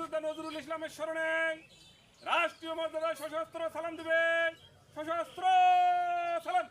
মুক্তিযোদ্ধা নজরুল ইসলামের স্মরণে রাষ্ট্রীয় মর্যাদায় সশস্ত্র সালাম দিবে। সশস্ত্র সালাম।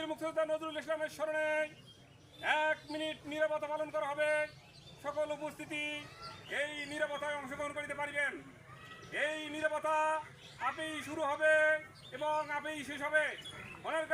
বীর মুক্তিযোদ্ধা নজরুল ইসলামের স্মরণে এক মিনিট নিরাপত্তা পালন করা হবে। সকল উপস্থিতি এই নিরাপত্তায় অংশগ্রহণ করিতে পারিবেন। এই নিরাপত্তা আপেই শুরু হবে এবং আপেই শেষ হবে। Honor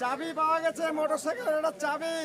চাবি পাওয়া গেছে মোটরসাইকেলের একটা চাবি।